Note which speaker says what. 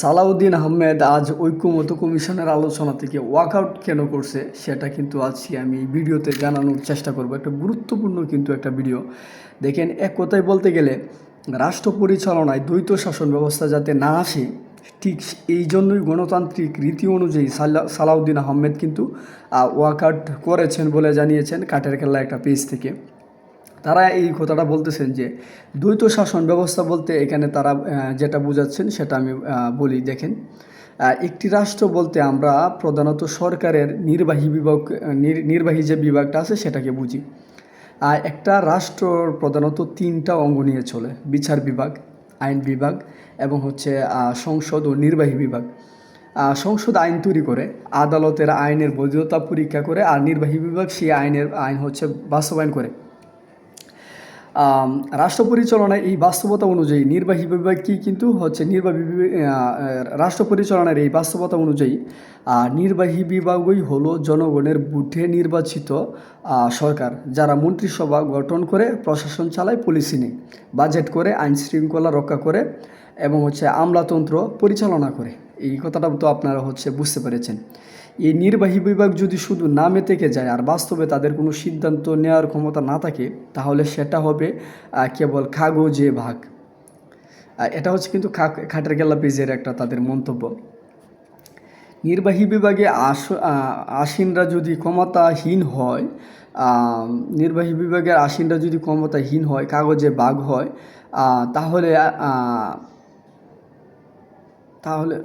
Speaker 1: সালাউদ্দিন আহমেদ আজ ঐক্যমত কমিশনের আলোচনা থেকে ওয়াকআউট কেন করছে, সেটা কিন্তু আজকে আমি ভিডিওতে জানানোর চেষ্টা করব। একটা গুরুত্বপূর্ণ কিন্তু একটা ভিডিও। দেখেন, এক কথায় বলতে গেলে, রাষ্ট্র পরিচালনায় দ্বৈত শাসন ব্যবস্থা যাতে না আসে, ঠিক এই জন্যই গণতান্ত্রিক রীতি অনুযায়ী সালাউদ্দিন আহমেদ কিন্তু ওয়াকআউট করেছেন বলে জানিয়েছেন কাঠের খেলা একটা পেজ থেকে। তারা এই কথাটা বলতেছেন যে, দ্বৈত শাসন ব্যবস্থা বলতে এখানে তারা যেটা বোঝাচ্ছেন সেটা আমি বলি, দেখেন। একটি রাষ্ট্র বলতে আমরা প্রধানত সরকারের নির্বাহী বিভাগ নির্বাহী যে বিভাগটা আছে সেটাকে বুঝি। আর একটা রাষ্ট্র প্রধানত তিনটা অঙ্গ নিয়ে চলে, বিচার বিভাগ, আইন বিভাগ এবং হচ্ছে সংসদ ও নির্বাহী বিভাগ। সংসদ আইন তৈরি করে, আদালতের আইনের বৈধতা পরীক্ষা করে, আর নির্বাহী বিভাগ সেই আইনের আইন হচ্ছে বাস্তবায়ন করে। রাষ্ট্র পরিচালনায় এই বাস্তবতা অনুযায়ী নির্বাহী বিভাগ কি কিন্তু হচ্ছে নির্বাহী রাষ্ট্র পরিচালনার এই বাস্তবতা অনুযায়ী নির্বাহী বিভাগই হলো জনগণের বুথে নির্বাচিত সরকার, যারা মন্ত্রিসভা গঠন করে, প্রশাসন চালায়, পলিসি নেই বাজেট করে, আইন শৃঙ্খলা রক্ষা করে এবং হচ্ছে আমলাতন্ত্র পরিচালনা করে। এই কথাটা তো আপনারা হচ্ছে বুঝতে পেরেছেন। এই নির্বাহী বিভাগ যদি শুধু নামে থেকে যায় আর বাস্তবে তাদের কোনো সিদ্ধান্ত নেওয়ার ক্ষমতা না থাকে, তাহলে সেটা হবে কেবল কাগজে ভাগ। এটা হচ্ছে কিন্তু খাটের গেলা পেজের একটা তাদের মন্তব্য। নির্বাহী বিভাগে আস আসীনরা যদি ক্ষমতাহীন হয় নির্বাহী বিভাগের আসীনরা যদি ক্ষমতাহীন হয়, কাগজে বাঘ হয় তাহলে তাহলে